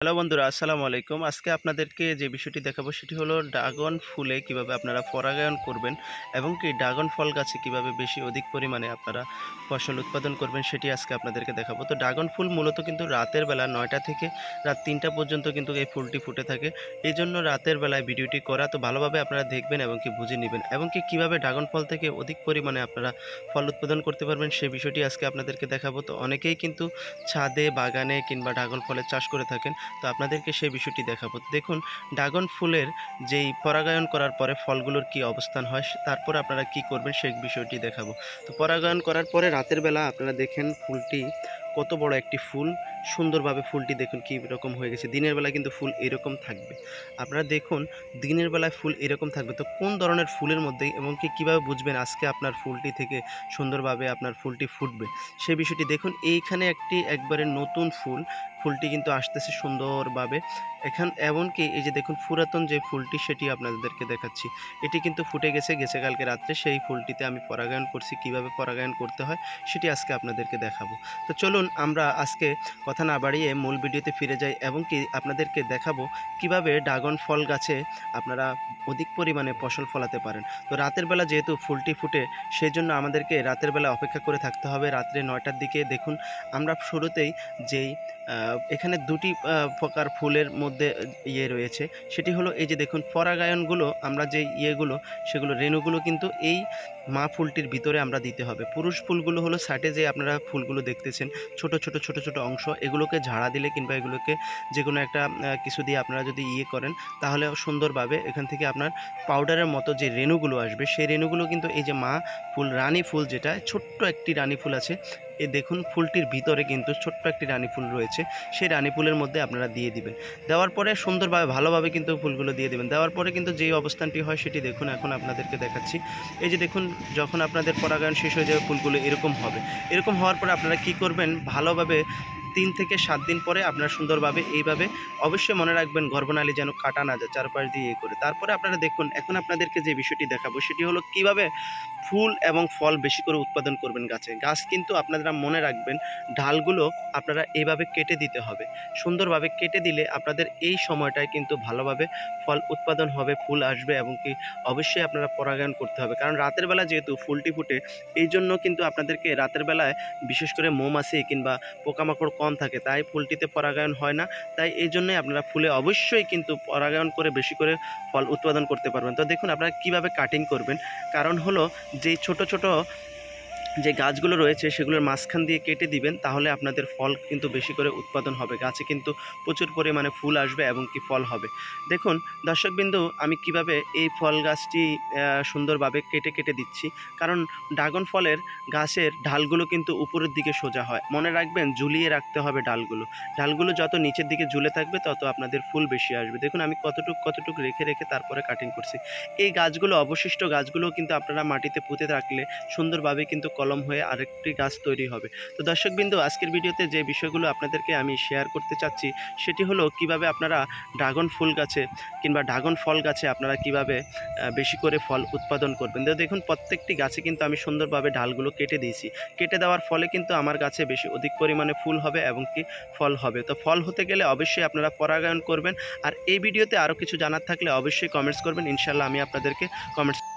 Hello বন্ধুরা, আসসালামু আলাইকুম। আজকে আপনাদেরকে যে বিষয়টি দেখাবো সেটি হলো ড্রাগন ফুলে কীভাবে আপনারা পরাগায়ন করবেন এবং কি ড্রাগন ফল গাছে কীভাবে বেশি অধিক পরিমাণে আপনারা ফসল উৎপাদন করবেন সেটি আজকে আপনাদেরকে দেখাবো। তো ড্রাগন ফুল মূলত কিন্তু রাতের বেলা নয়টা থেকে রাত তিনটা পর্যন্ত কিন্তু এই ফুলটি ফুটে থাকে। এই জন্য রাতের বেলায় ভিডিওটি করা, তো ভালোভাবে আপনারা দেখবেন এবং কি বুঝে নেবেন এবং কি কীভাবে ড্রাগন ফল থেকে অধিক পরিমাণে আপনারা ফল উৎপাদন করতে পারবেন সেই বিষয়টি আজকে আপনাদেরকে দেখাবো। তো অনেকেই কিন্তু ছাদে, বাগানে কিংবা ড্রাগন ফলের চাষ করে থাকেন। তো আপনাদেরকে সেই বিষয়টি দেখাবো। দেখুন, ড্রাগন ফুলের যেই পরাগায়ন করার পরে ফলগুলোর কি অবস্থান হয় তারপর আপনারা কি করবেন সেই বিষয়টি দেখাবো। তো পরাগায়ন করার পরে রাতের বেলা আপনারা দেখেন ফুলটি কত বড় একটি ফুল, সুন্দরভাবে ফুলটি দেখুন কী রকম হয়ে গেছে। দিনের বেলা কিন্তু ফুল এরকম থাকবে। আপনারা দেখুন, দিনের বেলায় ফুল এরকম থাকবে। তো কোন ধরনের ফুলের মধ্যে এবং কি কীভাবে বুঝবেন আজকে আপনার ফুলটি থেকে সুন্দরভাবে আপনার ফুলটি ফুটবে? সেই বিষয়টি দেখুন, এইখানে একটি একবারে নতুন ফুল, ফুলটি কিন্তু আসতেছে সুন্দরভাবে। এখান, এমনকি এই যে দেখুন, পুরাতন যে ফুলটি সেটি আপনাদেরকে দেখাচ্ছি। এটি কিন্তু ফুটে গেছে গেছে কালকে রাত্রে। সেই ফুলটিতে আমি পরাগায়ন করছি, কীভাবে পরাগায়ন করতে হয় সেটি আজকে আপনাদেরকে দেখাবো। তো চলুন আমরা আজকে কথা না বাড়িয়ে মূল ভিডিওতে ফিরে যাই এবং কি আপনাদেরকে দেখাবো কীভাবে ড্রাগন ফল গাছে আপনারা অধিক পরিমাণে ফসল ফলাতে পারেন। তো রাতের বেলা যেহেতু ফুলটি ফুটে, সেই জন্য আমাদেরকে রাতের বেলা অপেক্ষা করে থাকতে হবে। রাত্রে নয়টার দিকে দেখুন, আমরা শুরুতেই যেই এখানে দুটি প্রকার ফুলের মধ্যে ইয়ে রয়েছে। সেটি হলো এই যে দেখুন, পরাগায়নগুলো, আমরা যে ইয়েগুলো, সেগুলো রেণুগুলো কিন্তু এই মা ফুলটির ভিতরে আমরা দিতে হবে। পুরুষ ফুলগুলো হলো সাইডে যে আপনারা ফুলগুলো দেখতেছেন ছোট ছোট ছোট ছোট অংশ এগুলোকে ঝাড়া দিলে কিংবা এগুলোকে যে কোনো একটা কিছু দিয়ে আপনারা যদি ইয়ে করেন, তাহলে সুন্দরভাবে এখান থেকে আপনার পাউডারের মতো যে রেণুগুলো আসবে, সেই রেণুগুলো কিন্তু এই যে মা ফুল, রানী ফুল যেটা, ছোট্ট একটি রানী ফুল আছে এ দেখুন ফুলটির ভিতরে কিন্তু ছোট্ট একটি রানী ফুল রয়েছে। সেই রানী ফুলের মধ্যে আপনারা দিয়ে দিবেন। দেওয়ার পরে সুন্দরভাবে, ভালোভাবে কিন্তু ফুলগুলো দিয়ে দেবেন। দেওয়ার পরে কিন্তু যেই অবস্থানটি হয় সেটি দেখুন, এখন আপনাদেরকে দেখাচ্ছি। এই যে দেখুন, যখন আপনাদের পরাগায়ন শেষ হয়ে যাবে, ফুলগুলো এরকম হবে। এরকম হওয়ার পরে আপনারা কি করবেন? ভালোভাবে তিন থেকে সাত দিন পরে আপনারা সুন্দরভাবে এইভাবে অবশ্যই মনে রাখবেন গর্ভনালী যেন কাটা না যায়, চারপাশ দিয়ে ইয়ে করে। তারপরে আপনারা দেখুন, এখন আপনাদেরকে যে বিষয়টি দেখাবো, সেটি হলো কীভাবে ফুল এবং ফল বেশি করে উৎপাদন করবেন গাছে। গাছ কিন্তু আপনারা মনে রাখবেন ঢালগুলো আপনারা এইভাবে কেটে দিতে হবে। সুন্দরভাবে কেটে দিলে আপনাদের এই সময়টায় কিন্তু ভালোভাবে ফল উৎপাদন হবে, ফুল আসবে এবং কি অবশ্যই আপনারা পরাগায়ন করতে হবে। কারণ রাতের বেলা যেহেতু ফুলটি ফুটে এই জন্য কিন্তু আপনাদেরকে রাতের বেলায় বিশেষ করে মৌমাছি কিংবা পোকামাকড় কম থাকে। তাই ফুলটিতে পরাগায়ন হয় না। তাই এই জন্যই আপনারা ফুলে অবশ্যই কিন্তু পরাগায়ন করে বেশি করে ফল উৎপাদন করতে পারবেন। তো দেখুন, আপনারা কীভাবে কাটিং করবেন? কারণ হলো যে ছোট ছোট যে গাছগুলো রয়েছে সেগুলোর মাঝখান দিয়ে কেটে দিবেন, তাহলে আপনাদের ফল কিন্তু বেশি করে উৎপাদন হবে। গাছে কিন্তু প্রচুর পরিমাণে ফুল আসবে এবং কি ফল হবে। দেখুন, দর্শকবিন্দু, আমি কীভাবে এই ফল গাছটি সুন্দরভাবে কেটে কেটে দিচ্ছি। কারণ ড্রাগন ফলের গাছের ডালগুলো কিন্তু উপরের দিকে সোজা হয়। মনে রাখবেন, ঝুলিয়ে রাখতে হবে ডালগুলো। ডালগুলো যত নিচের দিকে ঝুলে থাকবে, তত আপনাদের ফুল বেশি আসবে। দেখুন, আমি কতটুক কতটুক রেখে রেখে তারপরে কাটিং করছি। এই গাছগুলো, অবশিষ্ট গাছগুলো কিন্তু আপনারা মাটিতে পুঁতে রাখলে সুন্দরভাবে কিন্তু কলম হয়ে আরেকটি গাছ তৈরি হবে। তো দর্শকবিন্দু, আজকের ভিডিওতে যে বিষয়গুলো আপনাদেরকে আমি শেয়ার করতে চাচ্ছি, সেটি হলো কীভাবে আপনারা ড্রাগন ফুল গাছে কিংবা ড্রাগন ফল গাছে আপনারা কীভাবে বেশি করে ফল উৎপাদন করবেন। তো দেখুন, প্রত্যেকটি গাছে কিন্তু আমি সুন্দরভাবে ডালগুলো কেটে দিয়েছি। কেটে দেওয়ার ফলে কিন্তু আমার গাছে বেশি অধিক পরিমাণে ফুল হবে এবং কি ফল হবে। তো ফল হতে গেলে অবশ্যই আপনারা পরাগায়ন করবেন। আর এই ভিডিওতে আরও কিছু জানার থাকলে অবশ্যই কমেন্টস করবেন। ইনশাল্লাহ আমি আপনাদেরকে কমেন্টস